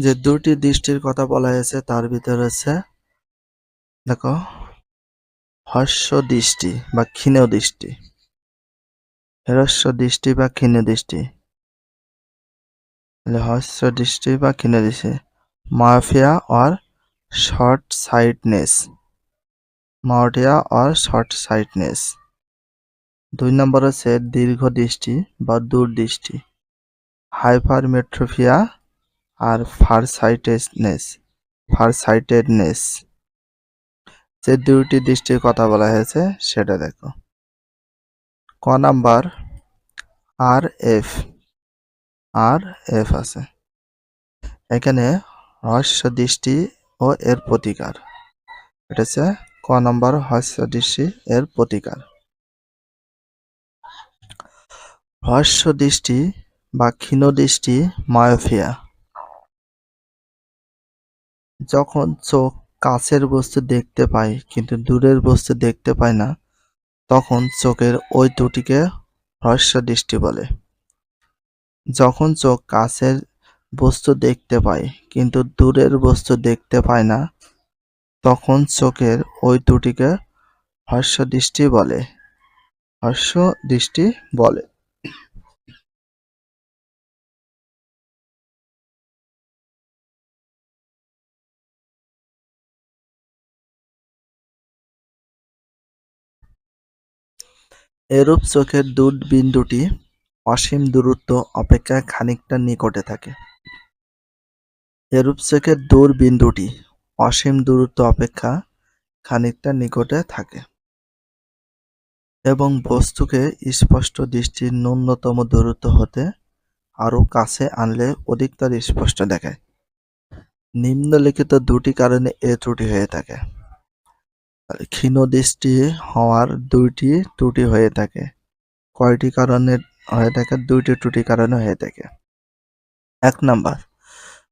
যে দুটি দৃষ্টির কথা বলা হয়েছে, তার ভিতরে হচ্ছে, দেখো, হর্ষ দৃষ্টি বা ক্ষীণ দৃষ্টি। হ্রস্ব দৃষ্টি বা ক্ষীণ দৃষ্টি। হর্ষ দৃষ্টি বা ক্ষীণ দৃষ্টি। Myopia or short sightedness myopia or short sightedness দুই নম্বর হচ্ছে দীর্ঘ দৃষ্টি বা দূরদৃষ্টি হাইপারমেট্রোফিয়া আর ফারসাইটেডনেস ফারসাইটেডনেস। যে দুইটি দৃষ্টির কথা বলা হয়েছে, সেটা দেখো। ক number? R F. R F আছে। এখানে হস্য দৃষ্টি ও এর প্রতিকার। এটা হচ্ছে ক নম্বর হস্য দৃষ্টি, এর প্রতিকার। হস্য দৃষ্টি বা ক্ষীণ দৃষ্টি, মায়োফিয়া। যখন চোখ কাছের বস্তু দেখতে পায়, কিন্তু দূরের বস্তু দেখতে পায় না, তখন চোখের ওই দুটিকে হ্রস্ব দৃষ্টি বলে। যখন চোখ কাছের বস্তু দেখতে পায়, কিন্তু দূরের বস্তু দেখতে পায় না, তখন চোখের ওই দুটিকে হর্ষ দৃষ্টি বলে। হর্ষ দৃষ্টি বলে। এরূপ চোখের দূর বিন্দুটি অসীম দূরত্ব অপেক্ষা খানিকটা নিকটে থাকে। এরূপ চোখের দূর বিন্দুটি অসীম দূরত্ব অপেক্ষা খানিকটা নিকটে থাকে এবং বস্তুকে স্পষ্ট দৃষ্টির ন্যূনতম দূরত্ব হতে আরও কাছে আনলে অধিকতর স্পষ্ট দেখায়। নিম্নলিখিত দুটি কারণে এ ত্রুটি হয়ে থাকে। ক্ষীণ দৃষ্টি হওয়ার দুইটি ত্রুটি হয়ে থাকে। কয়টি কারণে হয়ে থাকে? দুইটি ত্রুটি কারণে হয়ে থাকে। এক নাম্বার,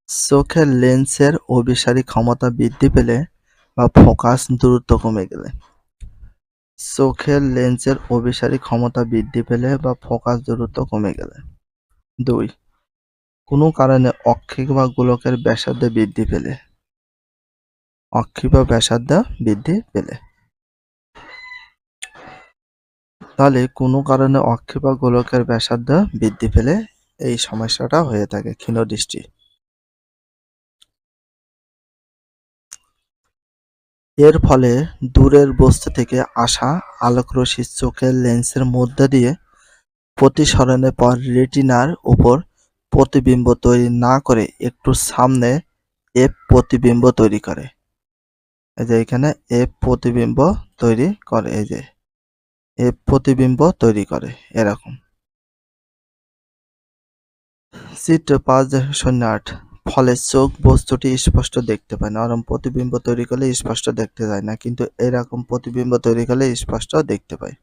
চোখের লেন্সের অভিসারী ক্ষমতা বৃদ্ধি পেলে বা ফোকাস দূরত্ব কমে গেলে। চোখের লেন্সের অভিসারী ক্ষমতা বৃদ্ধি পেলে বা ফোকাস দূরত্ব কমে গেলে। দুই, কোনো কারণে অক্ষিক বা গোলকের ব্যাসার্ধ বৃদ্ধি পেলে। অক্ষিক বা ব্যাসার্ধ বৃদ্ধি পেলে। তাহলে কোনো কারণে অক্ষিক বা গোলকের ব্যাসার্ধ বৃদ্ধি পেলে এই সমস্যাটা হয়ে থাকে ক্ষীণ দৃষ্টি এর ফলে দূরের বস্তু থেকে আসা আলোকরশ্মি চোখের লেন্সের মধ্যে দিয়ে প্রতিসরণের পর রেটিনার উপর প্রতিবিম্ব তৈরি না করে একটু সামনে এফ প্রতিবিম্ব তৈরি করে। এই যে এখানে এফ প্রতিবিম্ব তৈরি করে, এই যে এফ প্রতিবিম্ব তৈরি করে, এরকম। চিত্র পাঁচ শূন্য আট, ফলে চোখ বস্তুটি স্পষ্ট দেখতে পায় না ওরকম প্রতিবিম্ব তৈরি করলে স্পষ্ট দেখতে যায় না, কিন্তু এরকম প্রতিবিম্ব তৈরি করলে স্পষ্ট দেখতে পায়।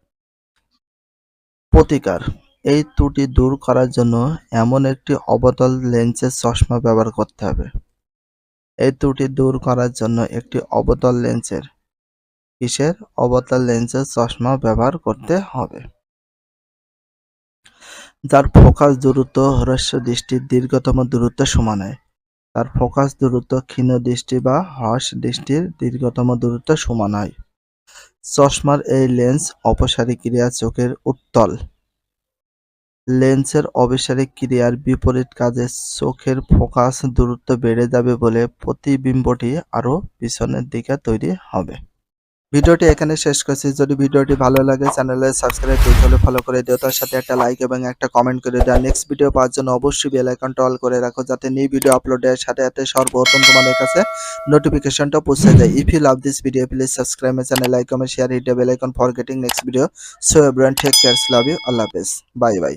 প্রতিকার, এই ত্রুটি দূর করার জন্য এমন একটি অবতল লেন্সের চশমা ব্যবহার করতে হবে। এই ত্রুটি দূর করার জন্য একটি অবতল লেন্সের, কিসের অবতল লেন্সের চশমা ব্যবহার করতে হবে। যার ফোকাস দূরত্ব হ্রস্ব দৃষ্টির দীর্ঘতম দূরত্ব সমান হয়। তার ফোকাস দূরত্ব ক্ষীণ দৃষ্টি বা হ্রস দৃষ্টির দীর্ঘতম দূরত্ব সমান হয়। চশমার এই লেন্স অপসারী ক্রিয়া চোখের উত্তল। লেন্সের অবিসারিক ক্রিয়ার বিপরীত কাজে চোখের ফোকাস দূরত্ব বেড়ে যাবে বলে প্রতিবিম্বটি আরও পিছনের দিকে তৈরি হবে। ভিডিওটি এখানে শেষ করছি। যদি ভিডিওটি ভালো লাগে চ্যানেলে সাবস্ক্রাইব করতে হলে ফলো করে দিও। তার সাথে একটা লাইক এবং একটা কমেন্ট করে দেওয়া নেক্সট ভিডিও পাওয়ার জন্য অবশ্যই বেল আইকনটা অল করে রাখো যাতে নিউ ভিডিও আপলোডের সাথে সাথে সর্বপ্রথম তোমাদের কাছে নোটিফিকেশনটা পৌঁছে যায়। If you love this video please subscribe my channel like comment share hit bell icon for getting next video so everyone take cares love you আল্লাহ হাফেজ বাই বাই